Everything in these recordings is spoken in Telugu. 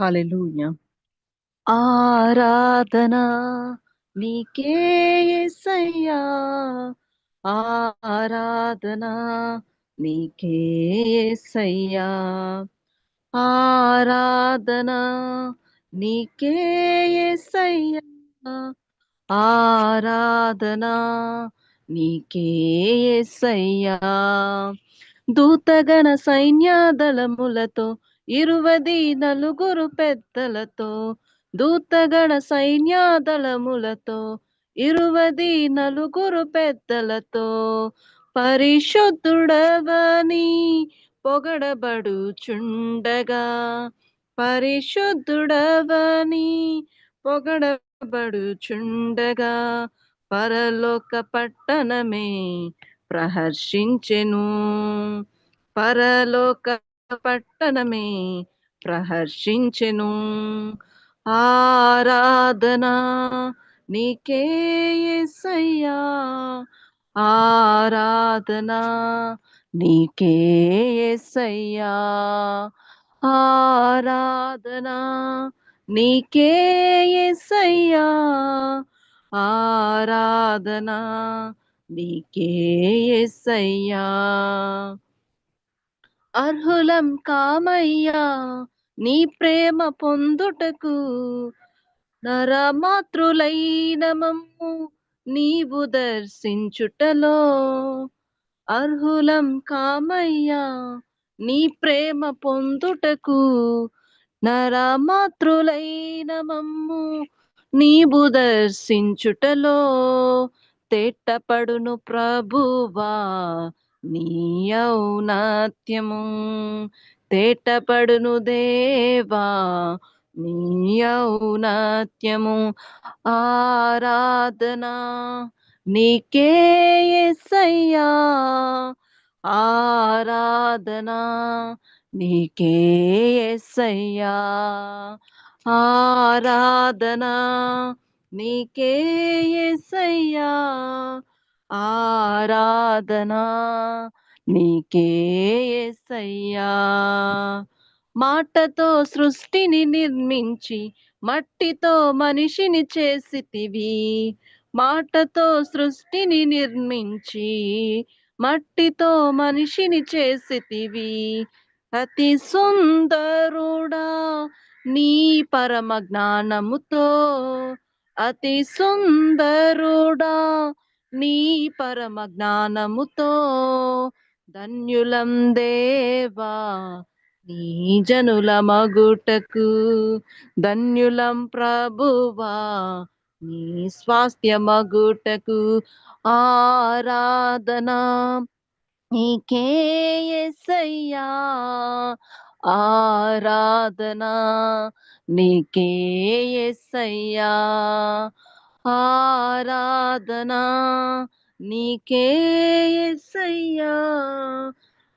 హల్లెలూయా. ఆరాధన నీకే యేసయ్యా ఆరాధనా నీకే యేసయ్యా ఆరాధనా నీకే యేసయ్యా ఆరాధనా నీకే యేసయ్యా దూతగణ సైన్యాదళములతో ఇరువది నలుగురు పెద్దలతో దూతగణ సైన్యాదళములతో ఇరువది నలుగురు పెద్దలతో పరిశుద్ధుడవని పొగడబడుచుండగా పరిశుద్ధుడవని పొగడబడుచుండగా పరలోక పట్టణమే ప్రహర్షించెను. పరలోక పట్టణమే ప్రహర్షించెను. ఆరాధనా నీకే యేసయ్యా ఆరాధనా నీకే యేసయ్యా ఆరాధనా నీకే యేసయ్యా ఆరాధనా నీకే యేసయ్యా అర్హులం కామయ్యా నీ ప్రేమ పొందుటకు నరమాతృలైన మమ్ము నీవు దర్శించుటలో అర్హులం కామయ్యా నీ ప్రేమ పొందుటకు నరమాతృలైన మమ్ము నీవు దర్శించుటలో తేటపడును ప్రభువా. నీ ఔన్నత్యము తేటపడును దేవా. నీ ఔన్నత్యము ఆరాధన నీకే యేసయ్యా ఆరాధనా నీకే యేసయ్యా ఆరాధనా నీకే యేసయ్యా ఆరాధన నీకే యేసయ్యా మాటతో సృష్టిని నిర్మించి మట్టితో మనిషిని చేసితివి. మాటతో సృష్టిని నిర్మించి మట్టితో మనిషిని చేసితివి. అతి సుందరుడా నీ పరమ జ్ఞానముతో అతి సుందరుడా నీ పరమ జ్ఞానముతో ధన్యులం దేవా నీ జనుల మగుటకు ధన్యులం ప్రభువా నీ స్వాస్థ్య మగుటకు ఆరాధన. నీకే యేసయ్యా ఆరాధన. నీకే యేసయ్యా ఆరాధన నీకే యేసయ్యా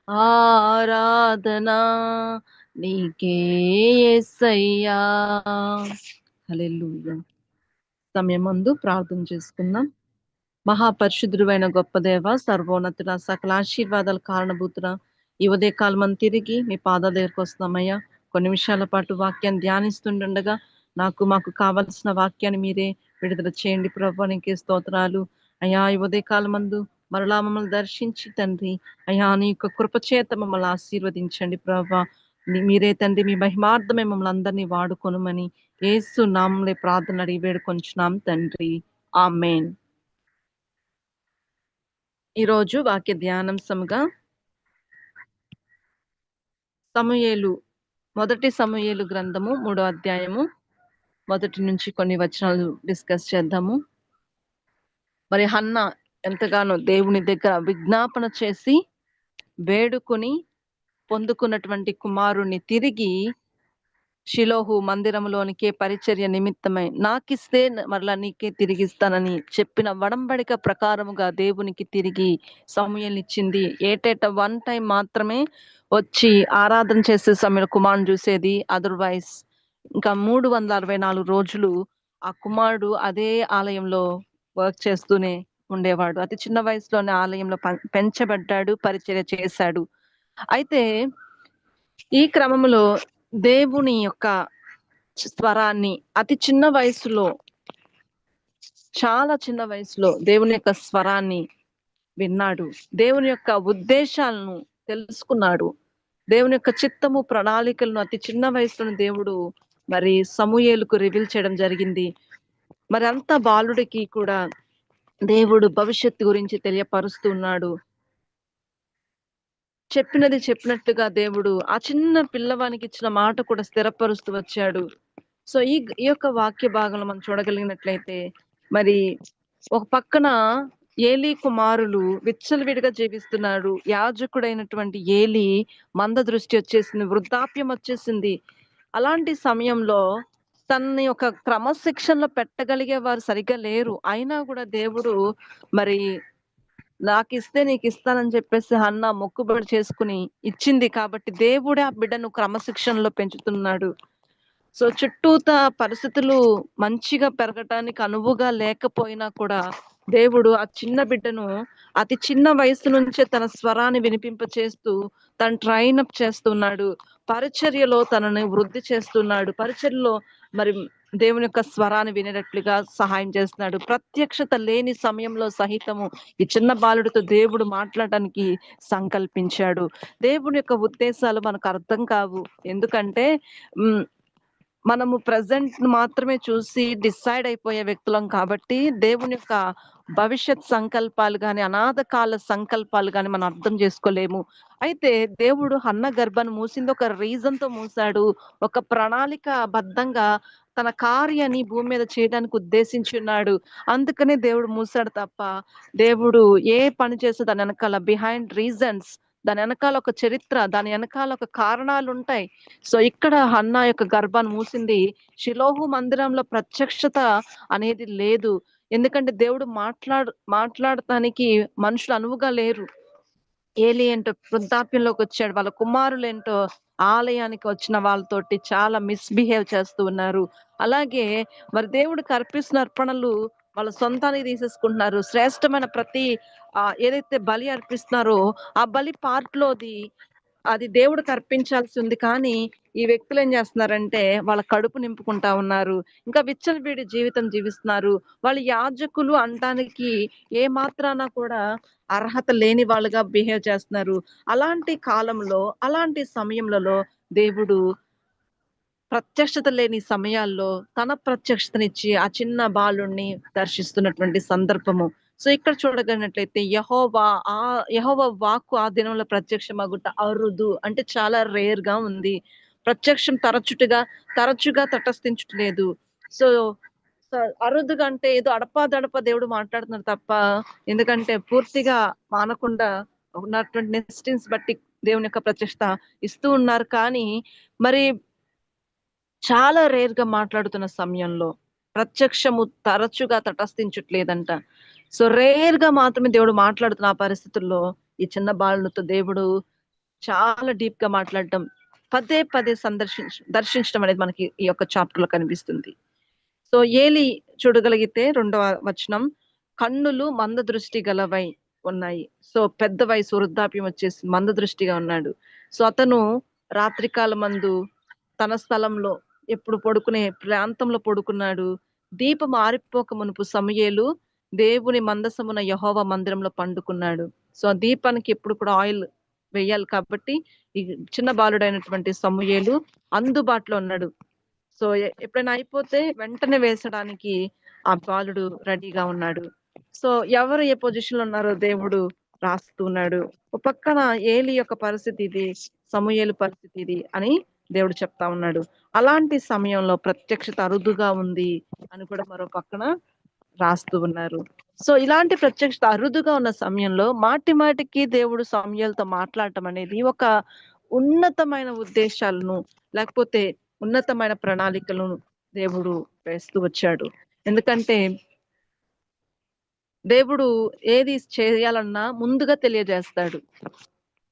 ఆరాధన నీకే యేసయ్యా సమయం సమయమందు ప్రార్థన చేసుకుందాం. మహాపరిశుద్ధుడైన గొప్ప దేవ సర్వోన్నతుడ సకల ఆశీర్వాదాల కారణభూతుడ ఈ ఉదయ కాలం తిరిగి మీ పాద దగ్గరకు వస్తామయ్యా కొన్ని నిమిషాల పాటు వాక్యాన్ని ధ్యానిస్తుండగా నాకు మాకు కావలసిన వాక్యాన్ని మీరే విడుదల చేయండి ప్రభా నీకే స్తోత్రాలు. అయ్యా ఈ మందు మరలా మమ్మల్ని దర్శించి తండ్రి అయ్యా నీ యొక్క కృపచేత మమ్మల్ని ఆశీర్వదించండి ప్రభా. మీరే తండ్రి మీ మహిమార్థమే మమ్మల్ని అందరినీ వాడుకొనుమని ఏసు నామంలో ప్రార్థన అడిగి వేడుకొంచున్నాం తండ్రి. ఆ మెయిన్ ఈరోజు వాక్య ధ్యానాంశముగా సమయలు మొదటి సమూయేలు గ్రంథము మూడో అధ్యాయము మొదటి నుంచి కొన్ని వచనాలు డిస్కస్ చేద్దాము. మరి హన్న ఎంతగానో దేవుని దగ్గర విజ్ఞాపన చేసి వేడుకుని పొందుకున్నటువంటి కుమారుణ్ణి తిరిగి షిలోహు మందిరంలోనికే పరిచర్య నిమిత్తమై నాకిస్తే మరలా నీకే తిరిగిస్తానని చెప్పిన వడంబడిక ప్రకారముగా దేవునికి తిరిగి సమయం ఇచ్చింది. ఏటేట వన్ టైం మాత్రమే వచ్చి ఆరాధన చేసే సమయంలో కుమారుని చూసేది అదర్వైజ్ ఇంకా మూడు వందల అరవై నాలుగు రోజులు ఆ కుమారుడు అదే ఆలయంలో వర్క్ చేస్తూనే ఉండేవాడు. అతి చిన్న వయసులోనే ఆలయంలో పం- పెంచబడ్డాడు పరిచర్య చేశాడు. అయితే ఈ క్రమంలో దేవుని యొక్క స్వరాన్ని అతి చిన్న వయసులో చాలా చిన్న వయసులో దేవుని యొక్క స్వరాన్ని విన్నాడు. దేవుని యొక్క ఉద్దేశాలను తెలుసుకున్నాడు. దేవుని యొక్క చిత్తము ప్రణాళికలను అతి చిన్న వయసులో దేవుడు మరి సమూయేలుకు రివీల్ చేయడం జరిగింది. మరి అంత బాలుడికి కూడా దేవుడు భవిష్యత్తు గురించి తెలియపరుస్తున్నాడు చెప్పినది చెప్పినట్టుగా దేవుడు ఆ చిన్న పిల్లవానికి ఇచ్చిన మాట కూడా స్థిరపరుస్తూ వచ్చాడు. సో ఈ ఈ యొక్క వాక్య భాగంలో మనం చూడగలిగినట్లయితే మరి ఒక పక్కన ఏలి కుమారులు విచ్చలవిడిగా జీవిస్తున్నారు యాజకుడైనటువంటి ఏలి మంద దృష్టి వచ్చేసింది వృద్ధాప్యం వచ్చేసింది. అలాంటి సమయంలో తనని ఒక క్రమశిక్షణలో పెట్టగలిగే వారు సరిగ్గా లేరు. అయినా కూడా దేవుడు మరి నాకు ఇస్తే నీకు ఇస్తానని చెప్పేసి అన్న మొక్కుబడి చేసుకుని ఇచ్చింది కాబట్టి దేవుడే ఆ బిడ్డను క్రమశిక్షణలో పెంచుతున్నాడు. సో చుట్టూత పరిస్థితులు మంచిగా పెరగటానికి అనువుగా లేకపోయినా కూడా దేవుడు ఆ చిన్న బిడ్డను అతి చిన్న వయసు నుంచే తన స్వరాన్ని వినిపింప చేస్తూ తను ట్రైన్ అప్ చేస్తున్నాడు. పరిచర్యలో తనని వృద్ధి చేస్తున్నాడు. పరిచర్యలో మరి దేవుని యొక్క స్వరాన్ని వినేటట్లుగా సహాయం చేస్తున్నాడు. ప్రత్యక్షత లేని సమయంలో సహితము ఈ చిన్న బాలుడితో దేవుడు మాట్లాడటానికి సంకల్పించాడు. దేవుని యొక్క ఉద్దేశాలు మనకు అర్థం కావు. ఎందుకంటే మనము ప్రజెంట్ మాత్రమే చూసి డిసైడ్ అయిపోయే వ్యక్తులం కాబట్టి దేవుని యొక్క భవిష్యత్ సంకల్పాలు కానీ అనాథ కాల సంకల్పాలు కానీ మనం అర్థం చేసుకోలేము. అయితే దేవుడు అన్న గర్భను మూసింది ఒక రీజన్తో మూసాడు. ఒక ప్రణాళిక బద్ధంగా తన కార్యాన్ని భూమి మీద చేయడానికి ఉద్దేశించి ఉన్నాడు. అందుకనే దేవుడు మూసాడు తప్ప దేవుడు ఏ పని చేస్తే దాని వెనకాల బిహైండ్ రీజన్స్ దాని వెనకాల ఒక చరిత్ర దాని వెనకాల ఒక కారణాలు ఉంటాయి సో ఇక్కడ హన్నా యొక్క గర్భాన్ని మూసింది శిలోహు మందిరంలో ప్రత్యక్షత అనేది లేదు. ఎందుకంటే దేవుడు మాట్లాడు మాట్లాడటానికి మనుషులు అనువుగా లేరు. ఏలి ఏంటో వృద్ధాప్యంలోకి వచ్చాడు. వాళ్ళ కుమారులు ఏంటో ఆలయానికి వచ్చిన వాళ్ళతోటి చాలా మిస్బిహేవ్ చేస్తూ ఉన్నారు. అలాగే మరి దేవుడికి అర్పిస్తున్న అర్పణలు వాళ్ళ సొంతానికి తీసేసుకుంటున్నారు. శ్రేష్టమైన ప్రతి ఆ ఏదైతే బలి అర్పిస్తున్నారో ఆ బలి పార్ట్లోది అది దేవుడికి అర్పించాల్సి ఉంది. కానీ ఈ వ్యక్తులు ఏం చేస్తున్నారంటే వాళ్ళ కడుపు నింపుకుంటా ఉన్నారు. ఇంకా విచ్చలవిడి జీవితం జీవిస్తున్నారు. వాళ్ళు యాజకులు అనటానికి ఏ మాత్రాన కూడా అర్హత లేని వాళ్ళుగా బిహేవ్ చేస్తున్నారు. అలాంటి కాలంలో అలాంటి సమయంలో దేవుడు ప్రత్యక్షత లేని సమయాల్లో తన ప్రత్యక్షతనిచ్చి ఆ చిన్న బాలుణ్ణి దర్శిస్తున్నటువంటి సందర్భము. సో ఇక్కడ చూడగలిగినట్లయితే యహోవా ఆ యహోవా వాక్కు ఆ దినంలో ప్రత్యక్షమగుట అరుదు అంటే చాలా రేర్గా ఉంది. ప్రత్యక్షం తరచుగా తరచుగా తటస్థించట్లేదు సో సో అరుదుగా అంటే ఏదో అడపా దేవుడు మాట్లాడుతున్నారు తప్ప ఎందుకంటే పూర్తిగా మానకుండా ఉన్నటువంటి నెస్టిన్స్ బట్టి దేవుని యొక్క ప్రత్యక్షత ఇస్తూ ఉన్నారు. కానీ మరి చాలా రేర్గా మాట్లాడుతున్న సమయంలో ప్రత్యక్షము తరచుగా తటస్థించట్లేదంట. సో రేర్గా మాత్రమే దేవుడు మాట్లాడుతున్న ఆ పరిస్థితుల్లో ఈ చిన్న బాలునితో దేవుడు చాలా డీప్గా మాట్లాడటం పదే పదే సందర్శించ దర్శించడం అనేది మనకి ఈ యొక్క చాప్టర్లో కనిపిస్తుంది. సో ఏలి చూడగలిగితే రెండవ వచనం కన్నులు మంద దృష్టి గలవై ఉన్నాయి. సో పెద్ద వయసు వృద్ధాప్యం వచ్చేసి మంద దృష్టిగా ఉన్నాడు. సో అతను రాత్రికాల మందు తన స్థలంలో ఎప్పుడు పడుకునే ప్రాంతంలో పడుకున్నాడు. దీపం ఆరిపోక మునుపు సమయేలు దేవుని మందసమున యహోవ మందిరంలో పండుకున్నాడు. సో ఆ దీపానికి ఎప్పుడు కూడా ఆయిల్ వేయాలి కాబట్టి ఈ చిన్న బాలుడైనటువంటి సమూయేలు అందుబాటులో ఉన్నాడు. సో ఎప్పుడైనా అయిపోతే వెంటనే వేసడానికి ఆ బాలుడు రెడీగా ఉన్నాడు. సో ఎవరు ఏ పొజిషన్లో ఉన్నారో దేవుడు రాస్తున్నాడు ఒక పక్కన ఏలి యొక్క పరిస్థితి ఇది సమూయేలు పరిస్థితి ఇది అని దేవుడు చెప్తా ఉన్నాడు. అలాంటి సమయంలో ప్రత్యక్షత అరుదుగా ఉంది అని కూడా మరో పక్కన రాస్తూ ఉన్నారు. సో ఇలాంటి ప్రత్యక్షత అరుదుగా ఉన్న సమయంలో మాటి మాటికి దేవుడు సమయాలతో మాట్లాడటం అనేది ఒక ఉన్నతమైన ఉద్దేశాలను లేకపోతే ఉన్నతమైన ప్రణాళికలను దేవుడు వేస్తూ వచ్చాడు. ఎందుకంటే దేవుడు ఏది చేయాలన్నా ముందుగా తెలియజేస్తాడు.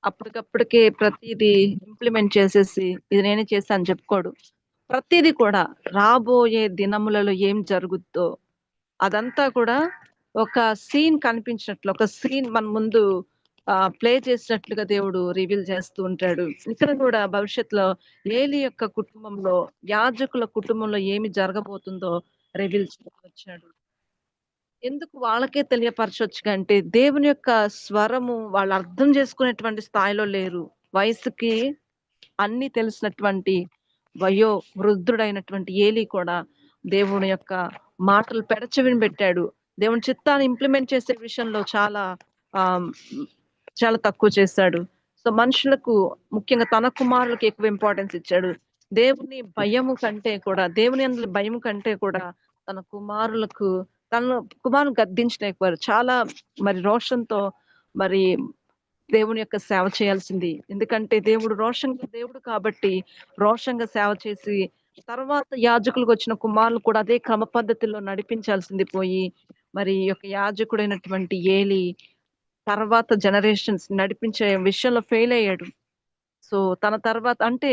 అప్పటికప్పటికే ప్రతిదీ ఇంప్లిమెంట్ చేసేసి ఇది నేనే చేశాను చెప్పుకోడు ప్రతిదీ కూడా రాబోయే దినములలో ఏం జరుగుద్దో అదంతా కూడా ఒక సీన్ కనిపించినట్లు ఒక సీన్ మన ముందు ప్లే చేసినట్లుగా దేవుడు రివీల్ చేస్తూ ఉంటాడు. ఇక్కడ కూడా భవిష్యత్తులో ఏలి యొక్క కుటుంబంలో, యాజకుల కుటుంబంలో ఏమి జరగబోతుందో రివీల్ వచ్చాడు ఎందుకు వాళ్ళకే తెలియపరచొచ్చు అంటే దేవుని యొక్క స్వరము వాళ్ళు అర్థం చేసుకునేటువంటి స్థాయిలో లేరు. వయసుకి అన్ని తెలిసినటువంటి వయో వృద్ధుడైనటువంటి ఏలి కూడా దేవుని యొక్క మాటలు పెడచవిని పెట్టాడు. దేవుని చిత్తాన్ని ఇంప్లిమెంట్ చేసే విషయంలో చాలా ఆ చాలా తక్కువ చేశాడు. సో, మనుషులకు ముఖ్యంగా తన కుమారులకు ఎక్కువ ఇంపార్టెన్స్ ఇచ్చాడు. దేవుని భయము కంటే కూడా దేవుని అందులో భయము కంటే కూడా తన కుమారులకు తన కుమారులను గద్దించలేకపోయారు. చాలా మరి రోషంతో మరి దేవుని యొక్క సేవ చేయాల్సింది. ఎందుకంటే దేవుడు రోషంగా దేవుడు కాబట్టి రోషంగా సేవ చేసి తర్వాత యాజకులకొచ్చిన కుమారులు కూడా అదే క్రమ పద్ధతిలో నడిపించాల్సింది పోయి మరి యొక్క యాజకుడైనటువంటి ఏలి తర్వాత జనరేషన్స్ నడిపించే విషయంలో ఫెయిల్ అయ్యాడు. సో, తన తర్వాత అంటే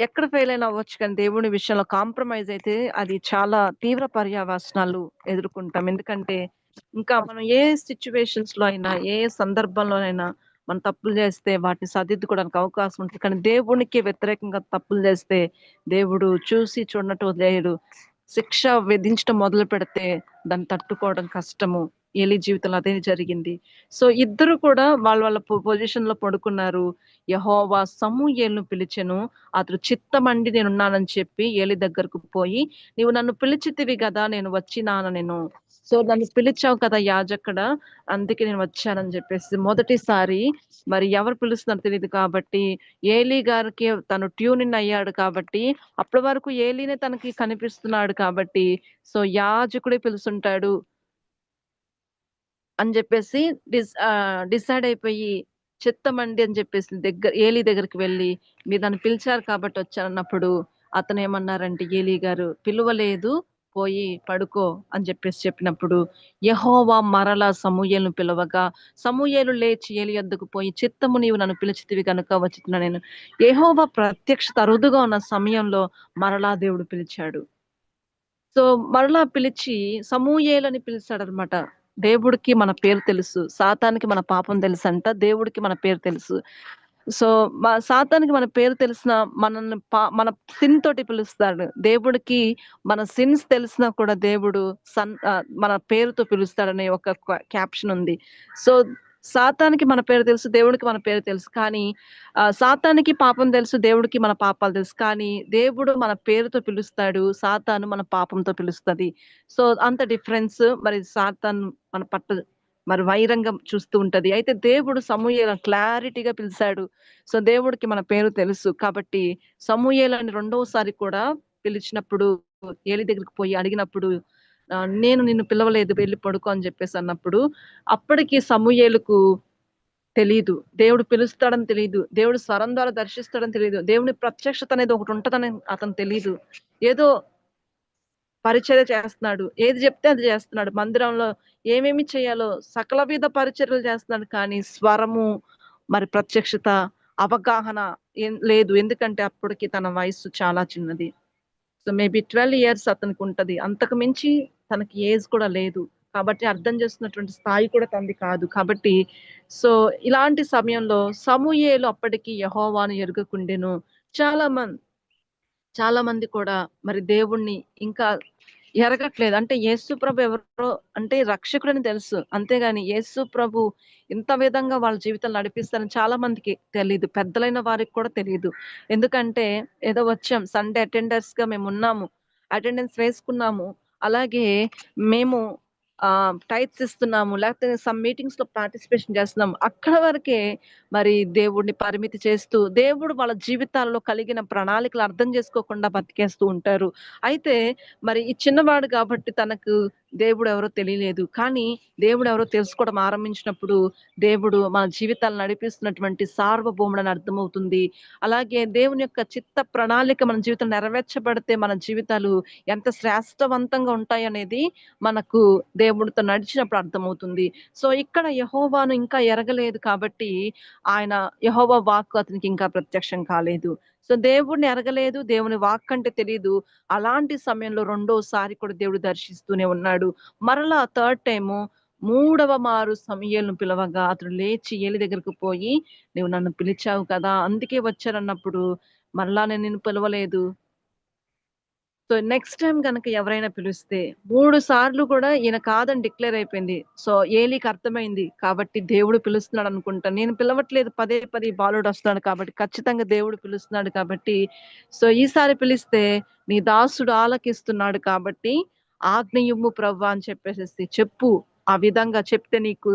ఎక్కడ ఫెయిల్ అయినా అవ్వచ్చు కానీ దేవుని విషయంలో కాంప్రమైజ్ అయితే అది చాలా తీవ్ర పర్యావాసనాలు ఎదుర్కొంటాం. ఎందుకంటే ఇంకా మనం ఏ సిట్యుయేషన్స్‌లో అయినా, ఏ సందర్భంలోనైనా మనం తప్పులు చేస్తే వాటిని సరిదిద్దుకోవడానికి అవకాశం ఉంటుంది. కానీ దేవునికి వ్యతిరేకంగా తప్పులు చేస్తే దేవుడు చూసి చూడనట్టు వదిలేయడు. శిక్ష విధించడం మొదలు పెడితే దాన్ని తట్టుకోవడం కష్టము. ఏలి జీవితంలో అదే జరిగింది. సో, ఇద్దరు కూడా వాళ్ళ వాళ్ళ పొజిషన్లో పడుకున్నారు. యెహోవా సమూయేలును పిలిచెను. అతడు చిత్తమండి నేనున్నానని చెప్పి ఏలి దగ్గరకు పోయి, "నీవు నన్ను పిలిచితివి కదా నేను వచ్చినాననెను." సో, నన్ను పిలిచావు కదా యాజక్కడ అందుకే నేను వచ్చానని చెప్పేసి మొదటిసారి మరి ఎవరు పిలుస్తున్నారు తెలియదు కాబట్టి ఏలీ గారికి తను ట్యూన్ ఇన్ అయ్యాడు కాబట్టి అప్పటి వరకు ఏలీనే తనకి కనిపిస్తున్నాడు కాబట్టి సో, యాజకుడే పిలుస్తుంటాడు అని చెప్పేసి డిస్ డిసైడ్ అయిపోయి చెత్తమండి అని చెప్పేసి దగ్గర ఏలీ దగ్గరికి వెళ్ళి "మీరు నన్ను పిలిచారు కాబట్టి వచ్చానన్నప్పుడు" అతనేమన్నారంటే ఏలీ గారు, "పిలువలేదు పోయి పడుకో" అని చెప్పేసి చెప్పినప్పుడు, యహోవా మరలా సమూయేలును పిలవగా, సమూయేలు లేచి ఏలి ఎద్దుకు పోయి, "చిత్తము నీవు నన్ను పిలిచితివి గనుక వచ్చిన నేను." యహోవా ప్రత్యక్షత అరుదుగా ఉన్న సమయంలో మరలా దేవుడు పిలిచాడు. సో, మరలా పిలిచి సమూయేలని పిలిచాడన్నమాట. దేవుడికి మన పేరు తెలుసు. సాతానికి మన పాపం తెలుసు అంట దేవుడికి మన పేరు తెలుసు. సో, మా సాతానికి మన పేరు తెలిసిన మనల్ని పా మన సిన్ తోటి పిలుస్తాడు. దేవుడికి మన సిన్స్ తెలిసినా కూడా దేవుడు సన్ మన పేరుతో పిలుస్తాడనే ఒక క్యాప్షన్ ఉంది. సో, సాతానికి మన పేరు తెలుసు. దేవుడికి మన పేరు తెలుసు. కానీ సాతానికి పాపం తెలుసు. దేవుడికి మన పాపాలు తెలుసు. కానీ దేవుడు మన పేరుతో పిలుస్తాడు. సాతాను మన పాపంతో పిలుస్తుంది సో, అంత డిఫరెన్స్ మరి సాతాన్ మన పట్ట మరి వైరంగా చూస్తూ ఉంటది. అయితే దేవుడు సమూహేల క్లారిటీగా పిలిచాడు సో, దేవుడికి మన పేరు తెలుసు. కాబట్టి సమూహేలని రెండవసారి కూడా పిలిచినప్పుడు ఏలి దగ్గరికి పోయి అడిగినప్పుడు "నేను నిన్ను పిలవలేదు వెళ్ళి పడుకో" అని చెప్పేసి అన్నప్పుడు అప్పటికి సమూయేలుకు తెలియదు దేవుడు పిలుస్తాడని తెలియదు దేవుడు స్వరం ద్వారా దర్శిస్తాడని తెలియదు దేవుని ప్రత్యక్షత అనేది ఒకటి ఉంటదని అతను తెలియదు ఏదో పరిచర్య చేస్తున్నాడు. ఏది చెప్తే అది చేస్తున్నాడు. మందిరంలో ఏమేమి చేయాలో సకల విధ పరిచర్యలు చేస్తున్నాడు. కానీ స్వరము, మరి ప్రత్యక్షత, అవగాహన లేదు. ఎందుకంటే అప్పటికి తన వయస్సు చాలా చిన్నది. సో, మేబీ 12 ఇయర్స్ అతనికి ఉంటది. అంతకు మించి తనకి ఏజ్ కూడా లేదు. కాబట్టి అర్థం చేస్తున్నటువంటి స్థాయి కూడా తనది కాదు. కాబట్టి సో, ఇలాంటి సమయంలో సమూయేలు అప్పటికి యహోవాను ఎరుగకుండెను. చాలా మంది చాలా మంది కూడా మరి దేవుణ్ణి ఇంకా ఎరగట్లేదు. అంటే యేసు ప్రభు ఎవరో అంటే రక్షకుడని తెలుసు. అంతేగాని యేసు ప్రభు ఇంత విధంగా వాళ్ళ జీవితం నడిపిస్తారని చాలా మందికి తెలియదు పెద్దలైన వారికి కూడా తెలియదు ఎందుకంటే ఏదో వచ్చాం సండే అటెండెన్స్గా మేము ఉన్నాము అటెండెన్స్ వేసుకున్నాము. అలాగే మేము ఆహ్, టైత్స్ ఇస్తున్నాము. లేకపోతే సమ్ మీటింగ్స్‌లో పార్టిసిపేషన్ చేస్తున్నాము. అక్కడ వరకే మరి దేవుడిని పరిమితి చేస్తూ, దేవుడు వాళ్ళ జీవితాల్లో కలిగిన ప్రణాళికలు అర్థం చేసుకోకుండా బతికేస్తూ ఉంటారు. అయితే మరి ఈ చిన్నవాడు కాబట్టి తనకు దేవుడు ఎవరో తెలియలేదు. కానీ దేవుడు ఎవరో తెలుసుకోవడం ఆరంభించినప్పుడు దేవుడు మన జీవితాలను నడిపిస్తున్నటువంటి సార్వభౌముడని అర్థమవుతుంది. అలాగే దేవుని యొక్క చిత్త ప్రణాళిక మన జీవితం నెరవేర్చబడితే మన జీవితాలు ఎంత శ్రేష్టవంతంగా ఉంటాయనేది మనకు దేవుడితో నడిచినప్పుడు అర్థమవుతుంది. సో, ఇక్కడ యహోవాను ఇంకా ఎరగలేదు కాబట్టి ఆయన యహోవా వాక్కు అతనికి ఇంకా ప్రత్యక్షం కాలేదు. సో, దేవుడిని ఎరగలేదు. దేవుని వాక్ అంటే తెలియదు అలాంటి సమయంలో రెండోసారి కూడా దేవుడు దర్శిస్తూనే ఉన్నాడు. మరలా థర్డ్ టైము మూడవ మారు సమూయేలును పిలవగా అతడు లేచి ఏలి దగ్గరకు పోయి నువ్వు నన్ను పిలిచావు కదా అందుకే వచ్చానన్నప్పుడు మరలా నేను నిన్ను పిలవలేదు సో నెక్స్ట్ టైం గనక ఎవరైనా పిలిస్తే మూడు సార్లు కూడా ఈయన కాదని డిక్లేర్ అయిపోయింది. సో ఏలికి అర్థమైంది కాబట్టి దేవుడు పిలుస్తున్నాడు అనుకుంటా. నేను పిలవట్లేదు పదే పదే బాలుడు వస్తున్నాడు కాబట్టి ఖచ్చితంగా దేవుడు పిలుస్తున్నాడు కాబట్టి సో ఈసారి పిలిస్తే నీ దాసుడు ఆలకిస్తున్నాడు కాబట్టి ఆజ్ఞయుమ్ము ప్రవ్వా అని చెప్పేసి చెప్పు. ఆ విధంగా చెప్తే నీకు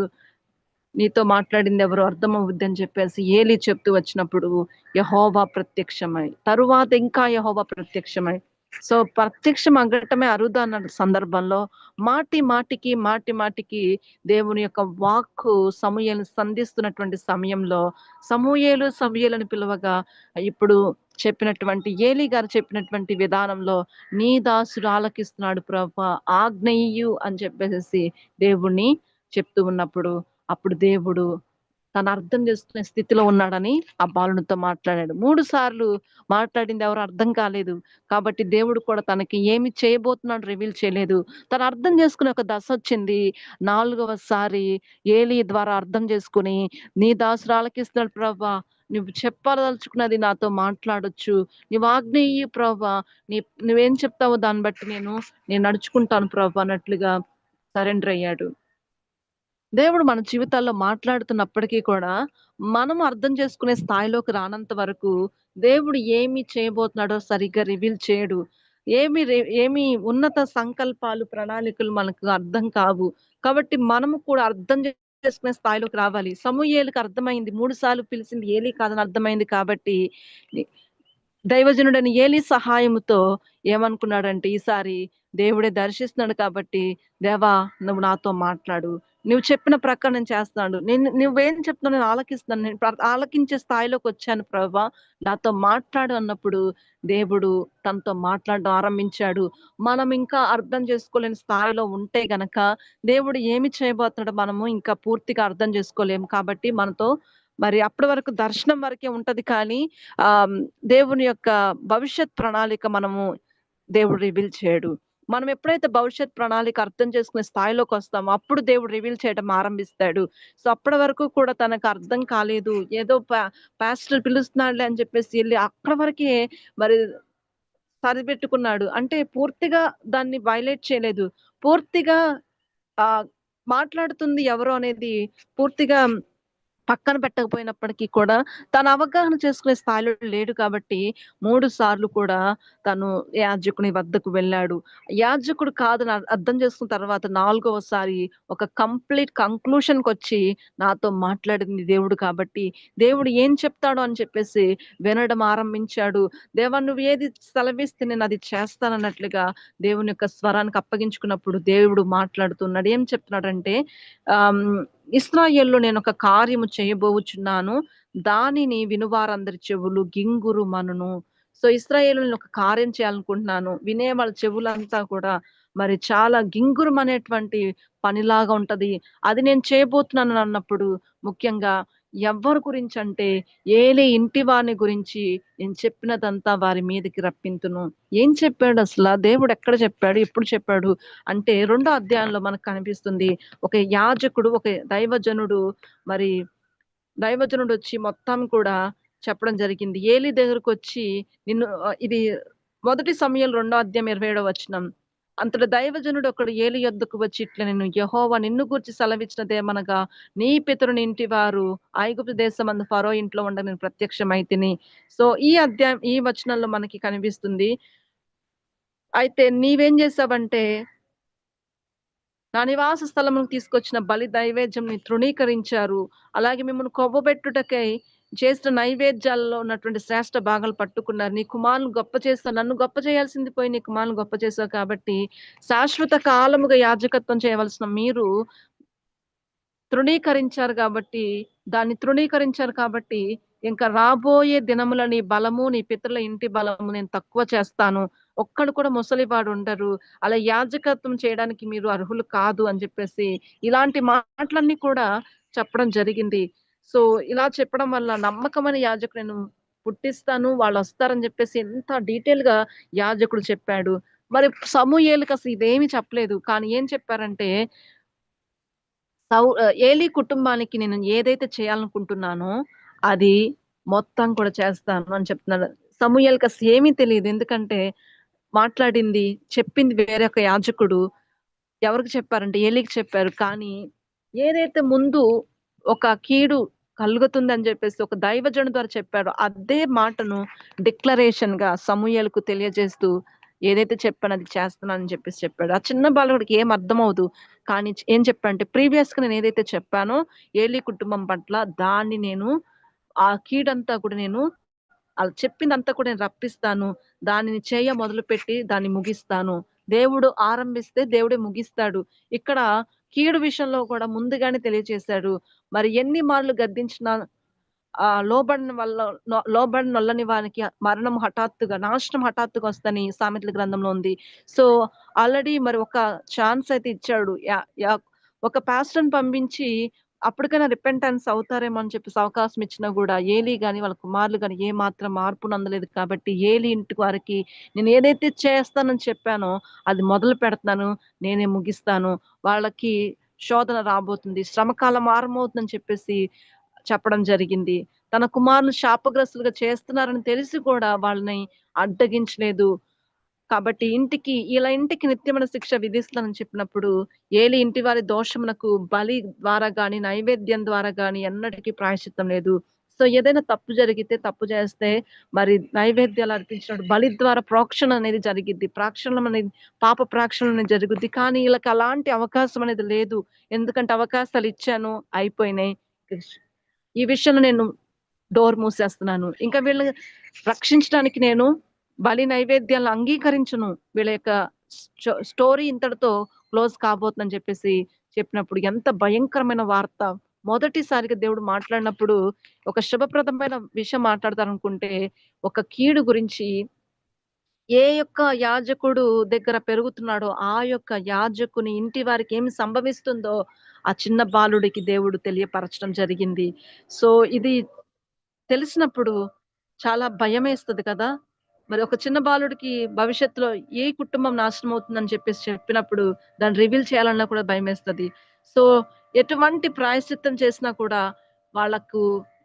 నీతో మాట్లాడింది ఎవరు అర్థమవుద్ది అని చెప్పేసి ఏలి చెప్తూ వచ్చినప్పుడు యహోవా ప్రత్యక్షమై తరువాత ఇంకా యహోవా ప్రత్యక్షమై సో ప్రత్యక్షం అగటమే అరుదు అన్న సందర్భంలో మాటి మాటికి మాటి మాటికి దేవుని యొక్క వాక్కు సమూహలు సంధిస్తున్నటువంటి సమయంలో సమూహేలు సమూహలను పిలువగా ఇప్పుడు చెప్పినటువంటి ఏలి గారు చెప్పినటువంటి విధానంలో నీ దాసుడు ఆలకిస్తున్నాడు ప్రభా ఆగ్నేయు అని చెప్పేసి దేవుణ్ణి చెప్తూ ఉన్నప్పుడు అప్పుడు దేవుడు తను అర్థం చేసుకునే స్థితిలో ఉన్నాడని ఆ బాలునితో మాట్లాడాడు. మూడు సార్లు మాట్లాడింది ఎవరు అర్థం కాలేదు. కాబట్టి దేవుడు కూడా తనకి ఏమి చేయబోతున్నాడు రివీల్ చేయలేదు. తను అర్థం చేసుకునే ఒక దశ వచ్చింది. నాలుగవసారి ఏలి ద్వారా అర్థం చేసుకుని నీ దాసురాలకి ఆలకిస్తున్నాడు ప్రభా నువ్వు చెప్పదలుచుకున్నది నాతో మాట్లాడొచ్చు. నువ్వు ఆజ్ఞేయి ప్రభా నీ నువ్వేం చెప్తావో దాన్ని బట్టి నేను నేను నడుచుకుంటాను ప్రభా అన్నట్లుగా సరెండర్ అయ్యాడు. దేవుడు మన జీవితాల్లో మాట్లాడుతున్నప్పటికీ కూడా మనం అర్థం చేసుకునే స్థాయిలోకి రానంత వరకు దేవుడు ఏమి చేయబోతున్నాడో సరిగ్గా రివీల్ చేయడు. ఏమి ఏమి ఉన్నత సంకల్పాలు ప్రణాళికలు మనకు అర్థం కావు. కాబట్టి మనము కూడా అర్థం చేసుకునే స్థాయిలోకి రావాలి. సమూహేలకు అర్థమైంది మూడు సార్లు పిలిచింది ఏలి కాదని అర్థమైంది కాబట్టి దైవజనుడని ఏలి సహాయముతో ఏమనుకున్నాడంటే ఈసారి దేవుడే దర్శిస్తున్నాడు కాబట్టి దేవా నువ్వు నాతో మాట్లాడు. నువ్వు చెప్పిన ప్రకారం చేస్తున్నాడు నేను నువ్వేం చెప్తున్నావు నేను ఆలకిస్తున్నాను. నేను ఆలకించే స్థాయిలోకి వచ్చాను ప్రభా. నాతో మాట్లాడు అన్నప్పుడు దేవుడు తనతో మాట్లాడడం ఆరంభించాడు. మనం ఇంకా అర్థం చేసుకోలేని స్థాయిలో ఉంటే గనక దేవుడు ఏమి చేయబోతున్నాడో మనము ఇంకా పూర్తిగా అర్థం చేసుకోలేము. కాబట్టి మనతో మరి అప్పటి వరకు దర్శనం వరకే ఉంటది కానీ ఆ దేవుని యొక్క భవిష్యత్ ప్రణాళిక మనము దేవుడు రివీల్ చేయడు. మనం ఎప్పుడైతే భవిష్యత్ ప్రణాళిక అర్థం చేసుకునే స్థాయిలోకి వస్తామో అప్పుడు దేవుడు రివీల్ చేయడం ఆరంభిస్తాడు. సో అప్పటి వరకు కూడా తనకు అర్థం కాలేదు. ఏదో పాస్టర్ పిలుస్తున్నాడులే అని చెప్పేసి వెళ్ళి అక్కడ వరకే మరి సరిపెట్టుకున్నాడు. అంటే పూర్తిగా దాన్ని వైలేట్ చేయలేదు. పూర్తిగా ఆ మాట్లాడుతుంది ఎవరు అనేది పూర్తిగా పక్కన పెట్టకపోయినప్పటికీ కూడా తను అవగాహన చేసుకునే స్థాయిలో లేడు కాబట్టి మూడు సార్లు కూడా తను యాజకుని వద్దకు వెళ్ళాడు. యాజకుడు కాదని అర్థం చేసుకున్న తర్వాత నాలుగవసారి ఒక కంప్లీట్ కంక్లూషన్కి వచ్చి నాతో మాట్లాడింది దేవుడు కాబట్టి దేవుడు ఏం చెప్తాడో అని చెప్పేసి వినడం ఆరంభించాడు. దేవా నువ్వు ఏది సెలవిస్తే నేను అది చేస్తానన్నట్లుగా దేవుని యొక్క స్వరానికి అప్పగించుకున్నప్పుడు దేవుడు మాట్లాడుతున్నాడు. ఏం చెప్తున్నాడంటే ఆ ఇస్రాయేల్లో నేను ఒక కార్యము చేయబోచున్నాను. దానిని వినువారందరి చెవులు గింగురు మనను. సో ఇస్రాయేల్ నేను ఒక కార్యం చేయాలనుకుంటున్నాను. వినే వాళ్ళ చెవులంతా కూడా మరి చాలా గింగురం అనేటువంటి పనిలాగా ఉంటది. అది నేను చేయబోతున్నాను అన్నప్పుడు ముఖ్యంగా ఎవరి గురించి అంటే ఏలే ఇంటి వారిని గురించి నేను చెప్పినదంతా వారి మీదకి రప్పింతును. ఏం చెప్పాడు అసలు దేవుడు ఎక్కడ చెప్పాడు? ఎప్పుడు చెప్పాడు? అంటే రెండో అధ్యాయంలో మనకు కనిపిస్తుంది ఒక యాజకుడు ఒక దైవజనుడు మరి దైవజనుడు వచ్చి మొత్తం కూడా చెప్పడం జరిగింది. ఏలి దగ్గరకు వచ్చి నిన్ను ఇది మొదటి సమయంలో రెండో అధ్యాయం ఇరవై ఏడో వచ్చినాం అంతటి దైవజనుడు ఒకడు ఏలి యొద్దకు వచ్చి ఇట్లా నేను యహోవా నిన్ను గురించి సెలవిచ్చినదేమనగా నీ పితరుని ఇంటి వారు ఐగుప్తు అందు ఫరో ఇంట్లో ఉండ నేను ప్రత్యక్షమైతిని సో ఈ అధ్యాయం ఈ వచనంలో మనకి కనిపిస్తుంది అయితే నీవేం చేసావంటే నా నివాస స్థలమును తీసుకొచ్చిన బలి దైవేద్యంని తృణీకరించారు. అలాగే మిమ్మల్ని కొవ్వబెట్టుటకై చేసిన నైవేద్యాల్లో ఉన్నటువంటి శ్రేష్ట భాగాలు పట్టుకున్నారు. నీ కుమారులు గొప్ప చేస్తావు నన్ను గొప్ప చేయాల్సింది పోయి నీ కుమారులు గొప్ప చేసావు కాబట్టి శాశ్వత కాలముగా యాజకత్వం చేయవలసిన మీరు తృణీకరించారు కాబట్టి దాన్ని తృణీకరించారు కాబట్టి ఇంకా రాబోయే దినముల నీ బలము నీ పితరుల ఇంటి బలము నేను తక్కువ చేస్తాను. ఒక్కడు కూడా ముసలివాడు ఉండరు. అలా యాజకత్వం చేయడానికి మీరు అర్హులు కాదు అని చెప్పేసి ఇలాంటి మాటలన్నీ కూడా చెప్పడం జరిగింది. సో ఇలా చెప్పడం వల్ల నమ్మకమైన యాజకుడు నేను పుట్టిస్తాను వాళ్ళు వస్తారని చెప్పేసి ఎంత డీటెయిల్గా యాజకుడు చెప్పాడు మరి సమూహేలకు అసలు ఇదేమి చెప్పలేదు కానీ ఏం చెప్పారంటే సౌ ఏలి ఏలీ కుటుంబానికి నేను ఏదైతే చేయాలనుకుంటున్నానో అది మొత్తం కూడా చేస్తాను అని చెప్తున్నాడు. సమూహేలకు అసలు ఏమీ తెలియదు ఎందుకంటే మాట్లాడింది, చెప్పింది వేరే ఒక యాజకుడు. ఎవరికి చెప్పారంటే ఏలీకి చెప్పారు. కానీ ఏదైతే ముందు ఒక కీడు కలుగుతుంది అని చెప్పేసి ఒక దైవజను ద్వారా చెప్పాడు అదే మాటను డిక్లరేషన్గా సమూహలకు తెలియజేస్తూ ఏదైతే చెప్పాను అది చేస్తున్నానని చెప్పేసి చెప్పాడు. ఆ చిన్న బాలుడికి ఏం అర్థమవుదు కానీ ఏం ఏం ప్రీవియస్గా నేను ఏదైతే చెప్పానో ఏలీ కుటుంబం పట్ల దాన్ని నేను ఆ కీడంతా కూడా నేను ఆళ్ళు చెప్పిందంతా కూడా నేను రప్పిస్తాను. దానిని చేయ మొదలుపెట్టి దాన్ని ముగిస్తాను. దేవుడు ఆరంభిస్తే దేవుడే ముగిస్తాడు. ఇక్కడ కీడు విషయంలో కూడా ముందుగానే తెలియజేశాడు మరి ఎన్ని మార్లు గద్దించినా ఆ లోబడిన వల్ల లోబడిన వల్లని వానికి మరణం హఠాత్తుగా, నాశనం హఠాత్తుగా వస్తుందని సామెతల గ్రంథంలో ఉంది. సో, ఆల్రెడీ మరి ఒక ఛాన్స్ అయితే ఇచ్చాడు. యా యా ఒక పాస్టర్‌ని పంపించి అప్పటికైనా రిపెంటెన్స్ అవుతారేమో అని చెప్పేసి అవకాశం ఇచ్చినా కూడా ఏలీ కానీ వాళ్ళ కుమారులు కానీ ఏ మాత్రం మార్పు అందలేదు కాబట్టి ఏలీ ఇంటి వారికి నేను ఏదైతే చేస్తానని చెప్పానో అది మొదలు పెడతాను. నేనే ముగిస్తాను. వాళ్ళకి శోధన రాబోతుంది. శ్రమకాలం ఆరంభమవుతుందని చెప్పేసి చెప్పడం జరిగింది. తన కుమారులు శాపగ్రస్తులుగా చేస్తున్నారని తెలిసి కూడా వాళ్ళని అడ్డగించలేదు. కాబట్టి ఇంటికి ఇలా ఇంటికి నిత్యమైన శిక్ష విధిస్తానని చెప్పినప్పుడు ఏలి ఇంటి వారి దోషమునకు బలి ద్వారా గాని, నైవేద్యం ద్వారా గాని ఎన్నటికీ ప్రాయశ్చిత్తం లేదు. సో, ఏదైనా తప్పు జరిగితే తప్పు చేస్తే మరి నైవేద్యాలు అర్పించినప్పుడు బలి ద్వారా ప్రోక్షణ అనేది జరిగిద్ది. ప్రాక్షణం అనేది పాప ప్రాక్షణం అనేది జరుగుద్ది. కానీ వీళ్ళకి అలాంటి అవకాశం అనేది లేదు. ఎందుకంటే అవకాశాలు ఇచ్చాను అయిపోయినాయి. ఈ విషయంలో నేను డోర్ మూసేస్తున్నాను. ఇంకా వీళ్ళని రక్షించడానికి నేను బలి నైవేద్యాలను అంగీకరించను. వీళ్ళ యొక్క స్టోరీ ఇంతటితో క్లోజ్ కాబోతుందని చెప్పేసి చెప్పినప్పుడు ఎంత భయంకరమైన వార్త. మొదటిసారిగా దేవుడు మాట్లాడినప్పుడు ఒక శుభప్రదమైన విషయం మాట్లాడతారనుకుంటే ఒక కీడు గురించి ఏ యొక్క యాజకుడు దగ్గర పెరుగుతున్నాడో ఆ యొక్క యాజకుని ఇంటి వారికి ఏమి సంభవిస్తుందో ఆ చిన్న బాలుడికి దేవుడు తెలియపరచడం జరిగింది. సో, ఇది తెలిసినప్పుడు చాలా భయమేస్తది కదా! మరి ఒక చిన్న బాలుడికి భవిష్యత్తులో ఏ కుటుంబం నాశనం అవుతుందని చెప్పేసి చెప్పినప్పుడు దాన్ని రివీల్ చేయాలన్నా కూడా భయమేస్తది. సో, ఎటువంటి ప్రాయశ్చిత్తం చేసినా కూడా వాళ్ళకు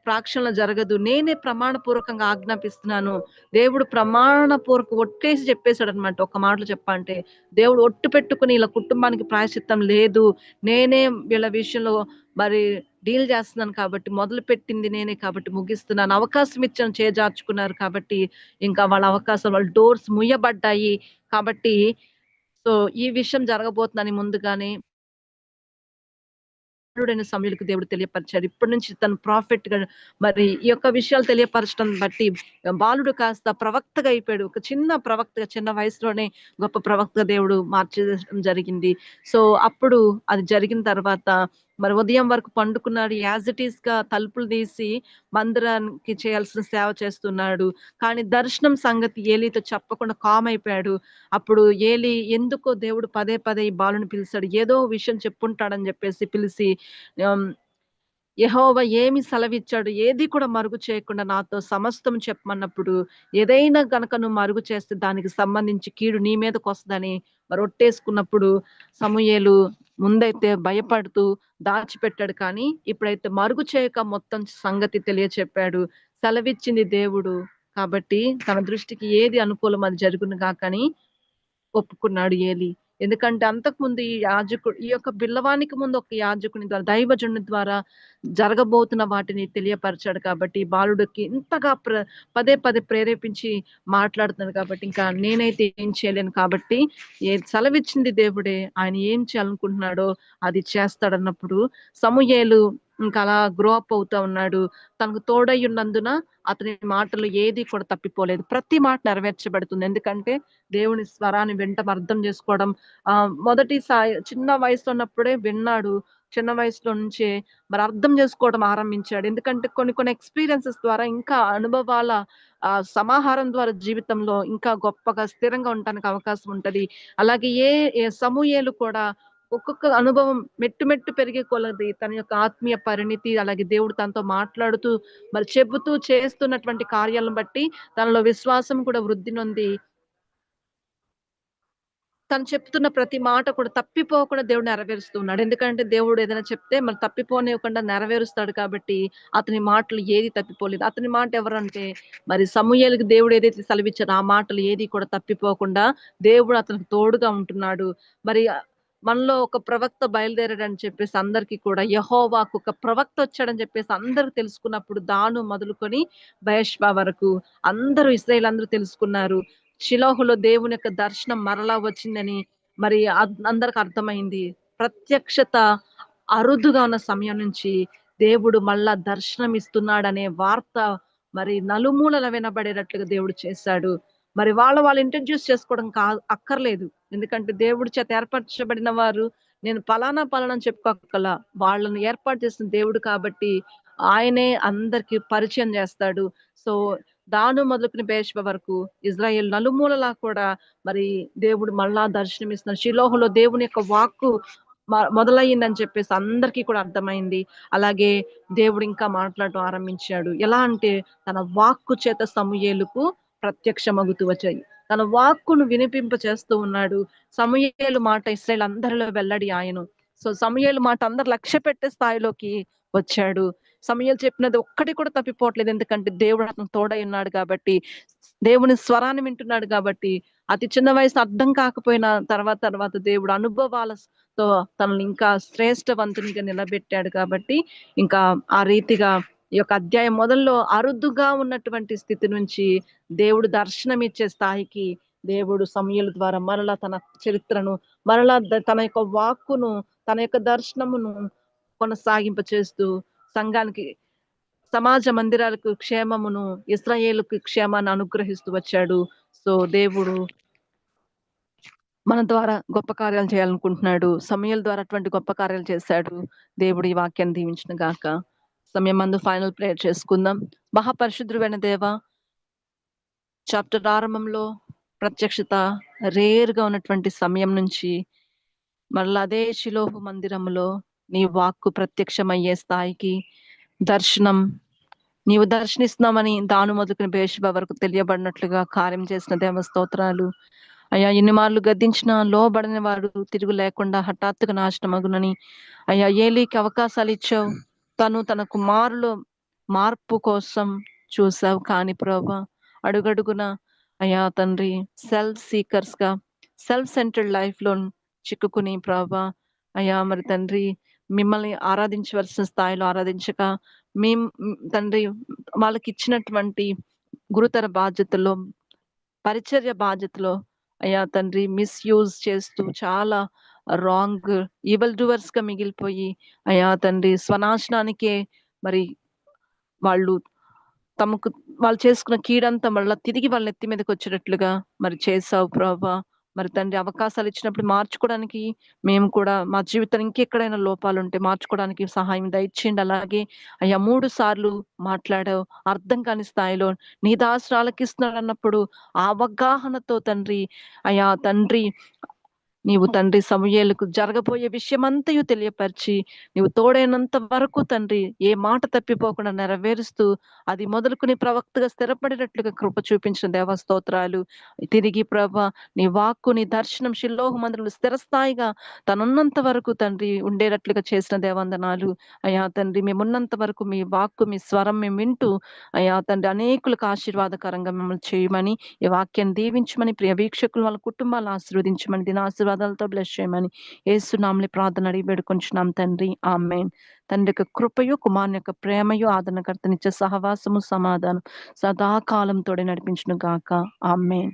ప్రాక్షణ జరగదు. నేనే ప్రమాణపూర్వకంగా ఆజ్ఞాపిస్తున్నాను. దేవుడు ప్రమాణపూర్వక ఒట్టేసి చెప్పేసాడన్నమాట. ఒక మాటలు చెప్పంటే దేవుడు ఒట్టు పెట్టుకుని ఇలా కుటుంబానికి ప్రాయశ్చిత్తం లేదు. నేనే వీళ్ళ విషయంలో మరి డీల్ చేస్తున్నాను కాబట్టి మొదలు పెట్టింది నేనే కాబట్టి ముగిస్తున్నాను. అవకాశం ఇచ్చాను చేజార్చుకున్నారు కాబట్టి ఇంకా వాళ్ళ అవకాశం వాళ్ళ డోర్స్ ముయ్యబడ్డాయి. కాబట్టి సో, ఈ విషయం జరగబోతుందని ముందుగానే కుమారుడైన సమూయేలుకు దేవుడు తెలియపరిచాడు. ఇప్పటి నుంచి తను ప్రాఫెట్‌గా మరి ఈ యొక్క విషయాలు తెలియపరచడం బట్టి బాలుడు కాస్త ప్రవక్తగా అయిపోయాడు. ఒక చిన్న ప్రవక్తగా చిన్న వయసులోనే గొప్ప ప్రవక్తగా దేవుడు మార్చేయడం జరిగింది. సో, అప్పుడు అది జరిగిన తర్వాత మరి ఉదయం వరకు పండుకున్నాడు. యాజ్ ఇట్ ఈస్‌గా తలుపులు తీసి మందిరానికి చేయాల్సిన సేవ చేస్తున్నాడు. కానీ దర్శనం సంగతి ఏలీతో చెప్పకుండా కామ్ అయిపోయాడు. అప్పుడు ఏలీ ఎందుకో దేవుడు పదే పదే ఈ బాలుని పిలిచాడు ఏదో విషయం చెప్పుంటాడని చెప్పేసి పిలిచి um, యహోవ ఏమి సెలవిచ్చాడు ఏది కూడా మరుగు చేయకుండా నాతో సమస్తం చెప్పమన్నప్పుడు ఏదైనా గనక నువ్వు మరుగు చేస్తే దానికి సంబంధించి కీడు నీ మీదకొస్తదని మరి ఒట్టేసుకున్నప్పుడు సమూయేలు ముందైతే భయపడుతూ దాచిపెట్టాడు. కానీ ఇప్పుడైతే మరుగు చేయక మొత్తం సంగతి తెలియచెప్పాడు. సెలవిచ్చింది దేవుడు. కాబట్టి తన దృష్టికి ఏది అనుకూలం అది జరుగును కాకని ఒప్పుకున్నాడు ఏలి ఎందుకంటే అంతకుముందు ఈ యాజకుడు ఈ యొక్క బిల్లవానికి ముందు ఒక యాజకుని ద్వారా దైవజనుని ద్వారా జరగబోతున్న వాటిని తెలియపరిచాడు కాబట్టి బాలుడికి ఇంతగా ప్ర పదే పదే ప్రేరేపించి మాట్లాడుతున్నాడు కాబట్టి ఇంకా నేనైతే ఏం చేయలేను కాబట్టి ఏ సెలవిచ్చింది దేవుడే. ఆయన ఏం చేయాలనుకుంటున్నాడో అది చేస్తాడన్నప్పుడు సమూహేలు ఇంకా అలా గ్రో అప్ అవుతా ఉన్నాడు. తనకు తోడై ఉన్నందున అతని మాటలు ఏది కూడా తప్పిపోలేదు. ప్రతి మాట నెరవేర్చబడుతుంది. ఎందుకంటే దేవుని స్వరాన్ని వింటం అర్థం చేసుకోవడం ఆ మొదటి సాయి చిన్న వయసులో ఉన్నప్పుడే విన్నాడు. చిన్న వయసులో నుంచే మరి అర్థం చేసుకోవడం ఆరంభించాడు. ఎందుకంటే కొన్ని కొన్ని ఎక్స్‌పీరియన్సెస్ ద్వారా ఇంకా అనుభవాల సమాహారం ద్వారా జీవితంలో ఇంకా గొప్పగా స్థిరంగా ఉండటానికి అవకాశం ఉంటది. అలాగే ఏ సమూహేలు కూడా ఒక్కొక్క అనుభవం మెట్టు మెట్టు పెరిగే కొలది. తన యొక్క ఆత్మీయ పరిణితి అలాగే దేవుడు తనతో మాట్లాడుతూ మరి చెబుతూ చేస్తున్నటువంటి కార్యాలను బట్టి తనలో విశ్వాసం కూడా వృద్ధి నొంది. తను చెప్తున్న ప్రతి మాట కూడా తప్పిపోకుండా దేవుడు నెరవేరుస్తున్నాడు. ఎందుకంటే దేవుడు ఏదైనా చెప్తే మరి తప్పిపోనివ్వకుండా నెరవేరుస్తాడు కాబట్టి అతని మాటలు ఏది తప్పిపోలేదు. అతని మాట ఎవరంటే మరి సమూహలకు దేవుడు ఏదైతే సెలవిచ్చారో ఆ మాటలు ఏది కూడా తప్పిపోకుండా దేవుడు అతనికి తోడుగా ఉంటున్నాడు. మరి మనలో ఒక ప్రవక్త బయలుదేరాడని చెప్పేసి అందరికీ కూడా యహోవాకు ఒక ప్రవక్త వచ్చాడని చెప్పేసి అందరూ తెలుసుకున్నప్పుడు దాను మొదలుకొని బయష్బా వరకు అందరూ ఇస్రాయేల్ అందరూ తెలుసుకున్నారు. షిలోహులో దేవుని యొక్క దర్శనం మరలా వచ్చిందని మరి అందరికి అర్థమైంది. ప్రత్యక్షత అరుదుగా ఉన్న సమయం నుంచి దేవుడు మళ్ళా దర్శనం ఇస్తున్నాడనే వార్త మరి నలుమూలల వినబడేటట్లుగా దేవుడు చేశాడు. మరి వాళ్ళ వాళ్ళు ఇంట్రడ్యూస్ చేసుకోవడం కా అక్కర్లేదు. ఎందుకంటే దేవుడి చేత ఏర్పరచబడిన వారు నేను పలానా పలానా అని చెప్పుకోకల వాళ్ళని ఏర్పాటు చేసిన దేవుడు కాబట్టి ఆయనే అందరికి పరిచయం చేస్తాడు. సో దాను మొదలుకుని బేష్బ వరకు ఇజ్రాయెల్ నలుమూలలా కూడా మరి దేవుడు మళ్ళా దర్శనమిస్తున్నారు శిలోహలో దేవుని యొక్క వాక్కు మొదలయ్యిందని చెప్పేసి అందరికీ కూడా అర్థమైంది. అలాగే దేవుడు ఇంకా మాట్లాడటం ఆరంభించాడు. ఎలా అంటే తన వాక్కు చేత సమూయేలుకు ప్రత్యక్షమగుతూ వచ్చాయి తన వాక్కును వినిపింప చేస్తూ ఉన్నాడు. సమయలు మాట ఇస్రాయల్ అందరిలో వెల్లడి ఆయను. సో సమయలు మాట అందరు లక్ష్య పెట్టే స్థాయిలోకి వచ్చాడు. సమయాలు చెప్పినది ఒక్కటి కూడా తప్పిపోవట్లేదు. ఎందుకంటే దేవుడు అతను తోడై ఉన్నాడు కాబట్టి దేవుని స్వరాన్ని వింటున్నాడు కాబట్టి అతి చిన్న వయసు అర్థం కాకపోయిన తర్వాత తర్వాత దేవుడు అనుభవాలతో తనని ఇంకా శ్రేష్టవంతునిగా నిలబెట్టాడు కాబట్టి ఇంకా ఆ రీతిగా ఈ యొక్క అధ్యాయం మొదల్లో అరుదుగా ఉన్నటువంటి స్థితి నుంచి దేవుడు దర్శనం ఇచ్చే స్థాయికి దేవుడు సమయల ద్వారా మరలా తన చరిత్రను మరలా తన యొక్క వాక్కును తన యొక్క దర్శనమును కొనసాగింప చేస్తూ సంఘానికి సమాజ మందిరాలకు క్షేమమును ఇస్రాయేలుకు క్షేమాన్ని అనుగ్రహిస్తూ వచ్చాడు. సో దేవుడు మన ద్వారా గొప్ప కార్యాలు చేయాలనుకుంటున్నాడు. సమయాల ద్వారా అటువంటి గొప్ప కార్యాలు చేశాడు. దేవుడు ఈ వాక్యాన్ని దీవించిన గాక. సమయం మందు ఫైనల్ ప్రేయర్ చేసుకుందాం. మహాపరిశుద్ధుడైన దేవ చాప్టర్ ఆరంభంలో ప్రత్యక్షత రేర్గా ఉన్నటువంటి సమయం నుంచి మరలా అదే శిలోహు మందిరములో నీ వాక్కు ప్రత్యక్షమయ్యే స్థాయికి దర్శనం నీవు దర్శనిస్తున్నామని దాను మొదలుకుని భేషభ వరకు తెలియబడినట్లుగా కార్యం చేసిన దేవ స్తోత్రాలు. అయ్యా ఎన్ని మార్లు గద్దించిన లోబడిన వాడు తిరుగు లేకుండా హఠాత్తుగా నాశనమగునని. అయ్యా ఏలీకి అవకాశాలు ఇచ్చావు. తను తన కుమారులు మార్పు కోసం చూసావు కాని ప్రభా అడుగడుగున అయ్యా తండ్రి సెల్ఫ్ సీకర్స్గా సెల్ఫ్ సెంటర్డ్ లైఫ్లో చిక్కుకుని ప్రభా అయ్యా మరి తండ్రి మిమ్మల్ని ఆరాధించవలసిన స్థాయిలో ఆరాధించక మేం తండ్రి వాళ్ళకి ఇచ్చినటువంటి గురుతర బాధ్యతలో పరిచర్య బాధ్యతలో అయ్యా తండ్రి మిస్యూజ్ చేస్తూ చాలా రాంగ్ ఈవల్ డూవర్స్గా మిగిలిపోయి అయ్యా తండ్రి స్వనాశనానికే మరి వాళ్ళు తమకు వాళ్ళు చేసుకున్న కీడంతా మళ్ళీ తిరిగి వాళ్ళ నెత్తి మీదకి వచ్చేటట్లుగా మరి చేసావు ప్రభా. మరి తండ్రి అవకాశాలు ఇచ్చినప్పుడు మార్చుకోవడానికి మేము కూడా మా జీవితం ఇంకెక్కడైనా లోపాలు ఉంటే మార్చుకోవడానికి సహాయం దయచేయండి. అలాగే అయ్యా మూడు సార్లు మాట్లాడావు అర్థం కాని స్థాయిలో నీ దాసులు ఆలకిస్తున్నాడు అన్నప్పుడు ఆ అవగాహనతో తండ్రి అయ్యా తండ్రి నీవు తండ్రి సమయాలకు జరగబోయే విషయమంతయు తెలియపరిచి నీవు తోడైనంత వరకు తండ్రి ఏ మాట తప్పిపోకుండా నెరవేరుస్తూ అది మొదలుకుని ప్రవక్తగా స్థిరపడినట్లుగా కృప చూపించిన దేవస్తోత్రాలు తిరిగి ప్రభ నీ వాక్కు నీ దర్శనం శిల్లోహ మందులు స్థిరస్థాయిగా తనున్నంత వరకు తండ్రి ఉండేటట్లుగా చేసిన దేవందనాలు. అయ్యా తండ్రి మేమున్నంత వరకు మీ వాక్కు మీ స్వరం మేము వింటూ అయ్యా తండ్రి అనేకులకు ఆశీర్వాదకరంగా మిమ్మల్ని చేయమని ఈ వాక్యాన్ని దీవించమని ప్రియ వీక్షకులు వాళ్ళ కుటుంబాలను ఆశీర్వదించమని దీని ఆశీర్వాదాలతో బ్లెస్ చేయమని ఏసునామని ప్రార్థన అడిగి వేడుకొంచున్నాం తండ్రి. ఆమెన్. తండ్రి యొక్క కృపయు కుమారుని యొక్క ప్రేమయు ఆదరణకర్తనిచ్చే సహవాసము సమాధానం సదాకాలం తోడే నడిపించును గాక. ఆమెన్.